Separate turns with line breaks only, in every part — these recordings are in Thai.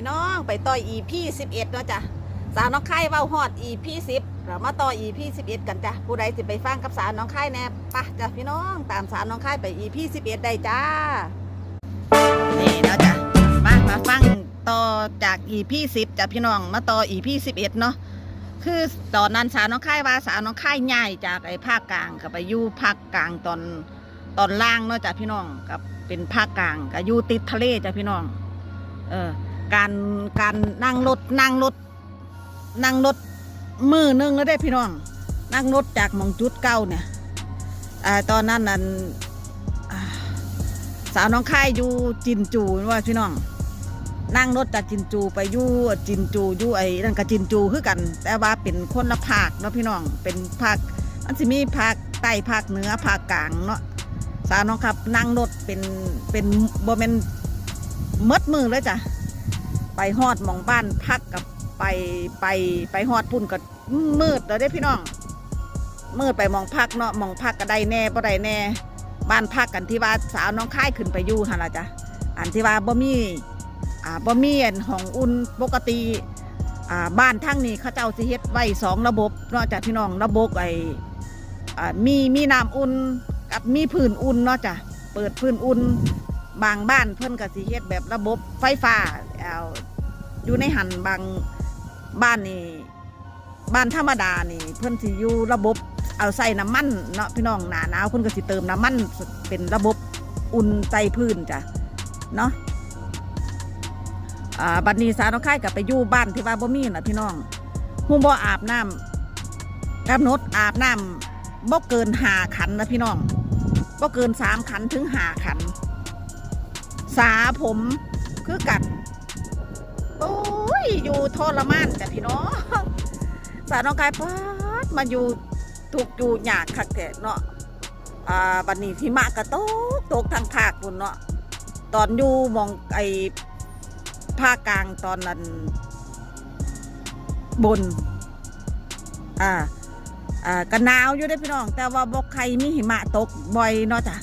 พี่น้องไปต่อ EP 11เนาะจ้ะสาวน้องไข่เว้าฮอด EP 10เรามาต่อ EP 11 กันจ้ะผู้ใดสิไปฟังกับสาวน้องไข่แน่ปะจ้ะพี่น้องตามสาวน้องไข่ไป EP 11 ได้จ้านี่เนาะจ้ะมามาฟังต่อจาก EP 10จ้ะพี่น้องมาต่อ EP 11เนาะคือตอนนั้นสาวน้องไข่ว่าสาวน้องไข่ย้ายจากไอ้ภาคกลางก็ไปอยู่ภาคกลางตอนตอนล่างเนาะจ้ะพี่น้องกับเป็นภาคกลางก็อยู่ติดทะเลจ้ะพี่น้อง เออ การการนั่งรถนั่งรถนั่งรถมือหนึงแล้วได้พี่น้อง นั่งรถจากมองจุดเก้าเนี่ยอตอนนั้นนั้นอ่าสาวน้องค่ายอยู่จินจูว่าพี่น้อง นั่งรถจากจินจูไปอยู่จินจูอยู่ไอ้นั่นกับจินจูคือกัน แต่ว่าเป็นคนละภาคเนาะพี่น้องเป็นภาคมันสิมีภาคใต้ภาคเหนือภาคกลางเนาะสาวน้องครับนั่งรถเป็นเป็นโบเมนมดมือเลยจ้ะ ไปฮอดมองบ้านพักกับไปไปไปฮอดพุ่นก็มืดแล้วได้พี่น้องมืดไปมองพักเนาะมองพักก็ได้แน่บ่ได้แน่ บ้านพักกันที่ว่าสาวน้องค่ายขึ้นไปอยู่หั่นล่ะจ้ะอันที่ว่าบ่มีอ่าบ่มีอันห้องอุ่นปกติอ่าบ้านทั้งนี้เขาเจ้าสิเฮ็ดไว้สองระบบเนาะจ้ะพี่น้องระบบไออ่ามีมีน้ำอุ่นกับมีพื้นอุ่นเนาะจ้ะเปิดพื้นอุ่นบางบ้านเพิ่นก็สิเฮ็ดแบบระบบไฟฟ้าเอา อยู่ในหันบางบ้านนี่บ้านธรรมดานี่ เพิ่นสิอยู่ระบบเอาใส่น้ำมันเนาะพี่น้องหนาหนาวเพิ่นก็สิเติมน้ำมันเป็นระบบอุ่นใจพื้นจ้ะเนาะบัดนี้สาวน้องค่ายกับไปอยู่บ้านที่ว่าบ่มีน่ะพี่น้องฮู้บ่อาบน้ำกำหนดอาบน้ำบ่เกินหาขันนะพี่น้องบ่เกินสามขันถึงหาขัน สาผมคือกัด โอ้ยอยู่ทรมานแต่พี่น้องสาน้องกายปาดมาอยู่ถูกอยู่หยากคักแต่เนาะอ่าบันนี้ที่มะกระตกตกทางภาคพุ่นเนาะตอนอยู่มองไอ้ภาคกลางตอนนั้นบน อ่า อ่ากันหนาวอยู่ได้พี่น้อง แต่ว่าบอกใครมีหิมะตกบ่อยเนาะจ้ะ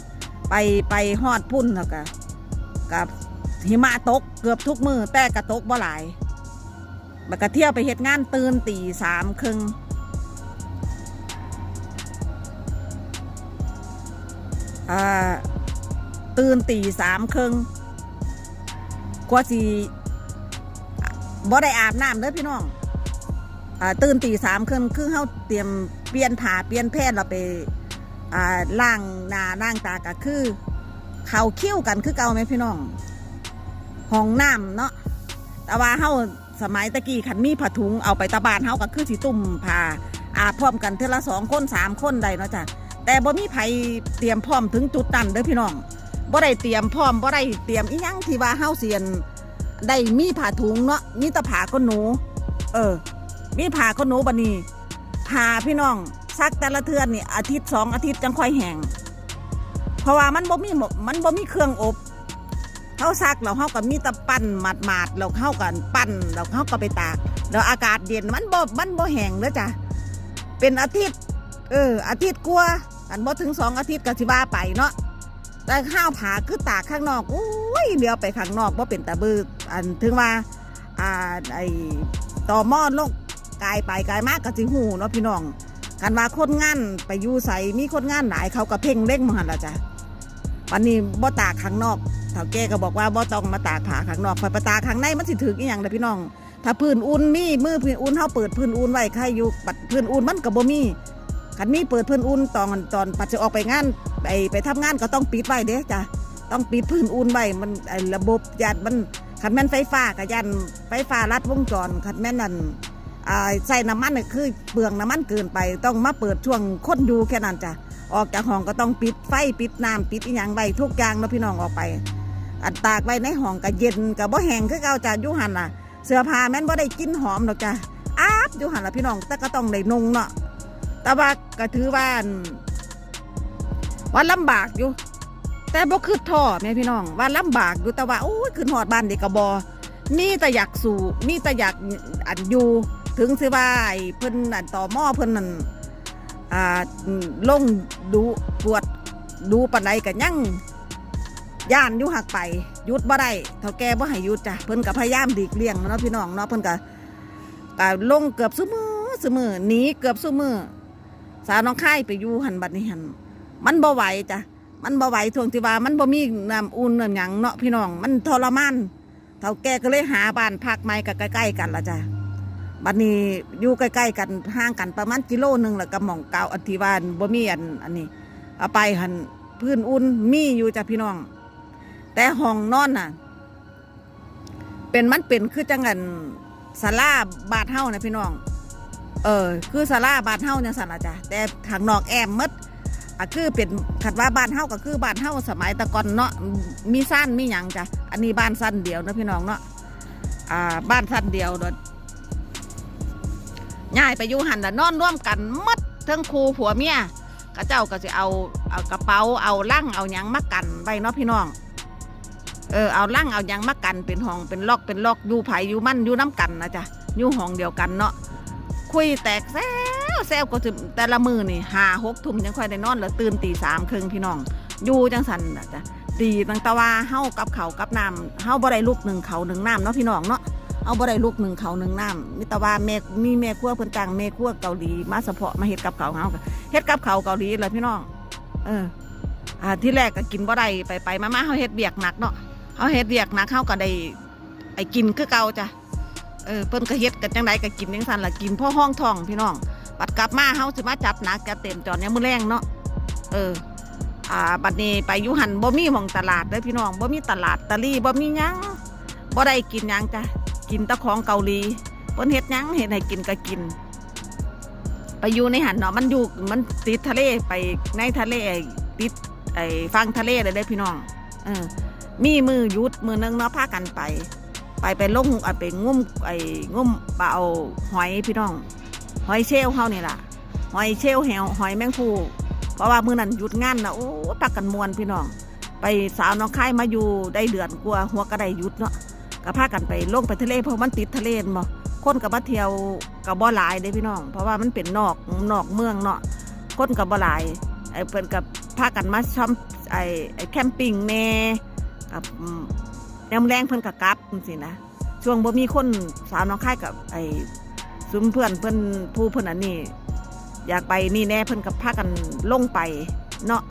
ไปไปฮอดพุ่นแล้วก็กับ หิมะตกเกือบทุกมือแต่กระตกบ่หลายบักกะเที่ยวไปเฮ็ดงานตื่นตีสามครึ่งอ่าตื่นตีสามครึ่งกว่าสิบ่ได้อาบน้ำเด้อพี่น้องอ่าตื่นตีสามครึ่งคือเฮาเตรียมเปลี่ยนผ้าเปลี่ยนแพทย์เราไปอ่าล้างนาล้างตาก็คือ เขาคิ้วกันคือเก่าไหมพี่น้อง ห้องน้ำเนาะแต่ว่าเฮาสมัยตะกี้ขันมีผ้าถุงเอาไปตะบานเฮาก็คือสิตุ่มผ้าอาพร้อมกันเทอละสองคนสามคนได้เนาะจ้ะแต่บ่มีไผเตรียมพร้อมถึงจุดนั้นเด้อพี่น้องบ่ได้เตรียมพร้อมบ่ได้เตรียมอีหยังที่ว่าเฮาเสียนได้มีผ้าถุงเนาะมีต่ผ้าก้นหนู เออ มีผ้าก้นหนูบัดนี้ผ้าพี่น้องซักแต่ละเทือนนี่อาทิตย์สองอาทิตย์จังค่อยแห้งเพราะว่ามันบ่มีหมกมันบ่มีเครื่องอบ เขาซักแล้วเขาก็มีแตะปั้นหมาดมาดๆแล้วเขาก็ปั้นแล้วเขาก็ไปตาก แล้วอากาศเย็นมันบ่มันบ่แห้งเลยจ้ะเป็นอาทิตย์เอออาทิตย์กลัวาอันบ่ถึงสองอาทิตย์ก็สิว่าไปเนาะแต่ข้าวผาคือตากข้างนอกอุ้ยเดียวไปข้างนอกว่เป็นตะบืออันถึงว่าอ่าไอต่อหม้อลงกายไปกายมากก็สิหูเนาะพี่น้องกันว่าคนงานไปอยู่ใส่มีคนงานหลายเขาก็เพ่งเร่งมหันละจ้ะวันนี้บ่ตากข้างนอก เฒ่าแก่ก็บอกว่าบ่ต้องมาตากผ้าข้างนอกพอไปตากข้างในมันสิถึกอีหยังเด้อพี่น้อง ถ้าพื้นอุ่นมีมือพื้นอุ่นเฮาเปิดพื้นอุ่นไว้ใครอยู่บัดพื้นอุ่นมันก็บ่มีคันมีเปิดพื้นอุ่นตอนตอนปัดจะออกไปงานไปไปทำงานก็ต้องปิดไว้เด้จ้ะต้องปิดพื้นอุ่นไว้มันไอ้ระบบยันมันคันแม่นไฟฟ้าก็ยันไฟฟ้ารัดวงจรคันแม่นนั่นใส่น้ำมันคือเปลืองน้ำมันเกินไป ต้องมาเปิดช่วงคนอยู่แค่นั้นจ้ะออกจากห้องก็ต้องปิดไฟปิดน้ำปิดอีหยังไว้ทุกอย่างแล้วพี่น้องออกไป อันตากไว้ในห้องก็เย็นก็บ่แห้งคือเก่าจ้ะอยุหันล่ะ เสื้อผ้าแม่นบ่ได้กินหอมหรอกจ้ะอาบอยู่หันล่ะพี่น้องแต่ก็ต้องได้นุ่งเนาะแต่ว่าก็ถือว่านว่าลำบากอยู่ แต่บ่คือท่อแม่พี่น้อง ว่าลำบากอยู่แต่ว่าโอ้ยขึ้นหอดบ้านเด็กกบอมีแต่อยากสู่มีแต่อยากอันอยู่ถึงสิว่าไอ้เพิ่นอันต่อหม้อเพิ่นนั่นอ่าลงดูปวดดูปานใดก็ยัง ย่านยู่หักไปยุดบ่ได้เท่าแก่บ่ให้ยุดจ้ะเพิ่นก็พยายามดีกเลี่ยงเนาะพี่น้องเนาะเพิ่นก็ก็ลงเกือบซุมือซุมือหนีเกือบซุมือสาวน้องค่ายไปอยู่หันบัดนี้หันมันบ่ไหวจ้ะมันบ่ไหวทวงที่ว่ามันบ่มีน้ำอุ่นน้ำหยังเนาะพี่น้อง มันทรมานเท่าแก่ก็เลยหาบ้านพักใหม่ก็ใกล้ๆกันละจ้ะบัดนี้อยู่ใกล้ๆกันห่างกันประมาณกิโลหนึ่งแล้วก็หม่องเก่าอันที่ว่าบ่มีอันอันนี้เอาไปหันพื้นอุ่นมีอยู่จ้ะพี่น้อง แต่ห้องนอนน่ะ เป็นมันเป็นคือจังงันศาลาบาดเฮานะพี่น้อง เออ คือศาลาบาดเฮาจังสันละจ้ะแต่ทางนอกแอมมดอะคือเป็นขัดว่าบ้านเฮาก็คือบ้านเฮาสมัยตะกอนเนาะมีสั้นมีหยังจ้ะอันนี้บ้านสั้นเดียวนะพี่น้องเนาะอ่าบ้านสั้นเดียวเนาะย้ายไปอยู่หันน่ะนอนร่วมกันมดทั้งครูผัวเมียก็เจ้าก็จะเอาเอากระเป๋าเอาลั่งเอาหยังมากันไว้เนาะพี่น้อง เออเอาลั่งเอายังมากันเป็นห้องเป็นล็อกเป็นล็อกอยู่ไผอยู่มั่นอยู่น้ำกันนะจ๊ะอยู่ห้องเดียวกันเนาะคุยแตกแซวแซวก็ถึงแต่ละมือนี่หาหกทุ่มยังค่อยได้นอนแล้วตื่นตีสามครึ่งพี่น้อง อยู่จังสันนะจ๊ะดีตั้งต่ว่าเฮากับเขากับน้ำเฮาบ่ได้ลูกหนึ่งเขาหนึ่งน้ำเนาะพี่น้องเนาะเอาบ่ได้ลูกหนึ่งเขาหนึ่งน้ำมีต่ว่าแม่มีแม่ครัวเพิ่นจ้างแม่ครัวเกาหลีมาเฉพาะมาเฮ็ดกับเขาเฮาเฮ็ดกับเขาเกาหลีแหละพี่น้อง เอออ่าที่แรกก็กินบ่ได้ไปไปมามาเฮาเฮ็ดเบียกหนักเนาะ เฮาเฮ็ดเบียกหนักเฮาก็ได้ไอ้กินคือเก่าจ้ะเออเพิ่นก็เฮ็ดกันจังไดก็กินจังซั่นล่ะกินพ่อห้องท้องพี่น้องบัดกลับมาเฮาสิมาจัดหนักจัดเต็มจอเนี่ยมื้อแรงเนาะเอออ่าบัดนี้ไปอยู่หันบ่มีหม่องตลาดเด้อพี่น้องบ่มีตลาดตะลี่บ่มีหยังบ่ได้กินหยังจ้ะกินแตะของเกาหลีเพิ่นเฮ็ดหยังเฮ็ดให้กินก็กิน ไปอยู่ในหันเนาะมันอยู่มันติดทะเลไปในทะเลติดไอ้ฟังทะเลเลยได้อพี่น้องเออ มีมือยุดมือนึงเนาะพากันไป ไปไปลงอะไปงุ้มไอ้งุ้มปลาเอาหอยพี่น้อง หอยเชลเฮานี่ล่ะ หอยเชลแหวหอยแมงภูเพราะว่ามือนั้นหยุดงานนะโอ้พักกันมวนพี่น้อง ไปสาวน้องค่ายมาอยู่ได้เดือนกว่าหัวก็ได้หยุดเนาะก็พากันไปลงไปทะเลเพราะมันติดทะเลนบ่คนกับมาเที่ยวกับบ่หลายเด้พี่น้อง เพราะว่ามันเป็นนอกนอกเมืองเนาะคนกับบ่หลายไอ้เพิ่นกับพากันมาชอมไอ้ไอ้แคมปิ้งแน่ กับแนมแรงเพิ่นกับกลับจังซี่นะช่วงบ่มีคนสาวน้องค่ายกับไอ้ซุ้มเพื่อนเพิ่นผู้เพิ่นอันนี้อยากไปนี่แน่เพิ่นกับพากันลงไปเนาะ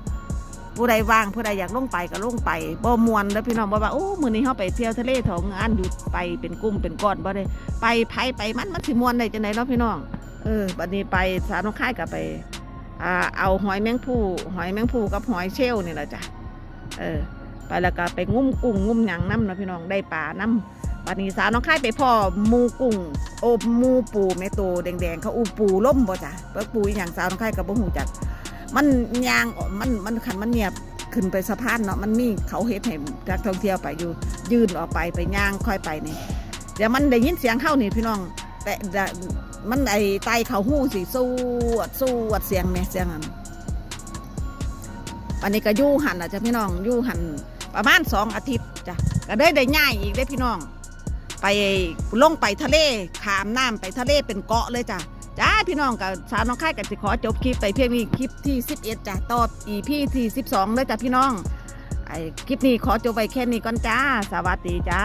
ผู้ใดว่างผู้ใดอยากลงไปก็ลงไปบ่มวนแล้วพี่น้องบ่ว่าโอ้มื้อนี้เฮาไปเที่ยวทะเลเถองงานหยุดไปเป็นกลุ่มเป็นก้อนบ่ได้ไปไผไปมันมันสิมวนได้จังไดเนาะพี่น้องเออบัดนี้ไปสาวน้องค่ายกับไปอ่าเอาหอยแมงผู้หอยแมงผู้กับหอยเชลนี่แหละจ้ะเออ ไปแล้วก็ไปงุ้มกุ้งงุ้มหยังน้ำนะพี่น้องได้ปลาน้ำบัดนี้สาวน้องค่ายไปพ่อมูกุ้งโอบมูปูแม่โตแดงๆเขาอูปูล่มบ่จ้ะเปิปูอย่างสาวน้องค่ายกับบ่หูจักมันยางมันมันขันมันเนียบขึ้นไปสะพานเนาะมันมีเขาเฮ็ดให้นักท่องเที่ยวไปอยู่ ยืนออกไปไปย่างค่อยไปนี่เดี๋ยวมันได้ยินเสียงเข้านี่พี่น้อง แต่มันไอไตเขาหู้สิสู้ดสู้ดเสียงแม่เสียงอันวันนี้ก็ยู่หันอะจ้ะพี่น้องยู่หัน ประมาณสองอาทิตย์จ้ะก็ได้ได้ง่ายอีกได้พี่น้อง ไปลงไปทะเลขามน้ำไปทะเลเป็นเกาะเลยจ้ะจ้าพี่น้องกับสาวน้องค่ายกับสิขอจบคลิปไปเพียงนี้คลิปที่ 11จ้ะต่ออีพี่ที่ 12เลยจ้ะพี่น้องไอคลิปนี้ขอจบไปแค่นี้ก่อนจ้า สวัสดีจ้า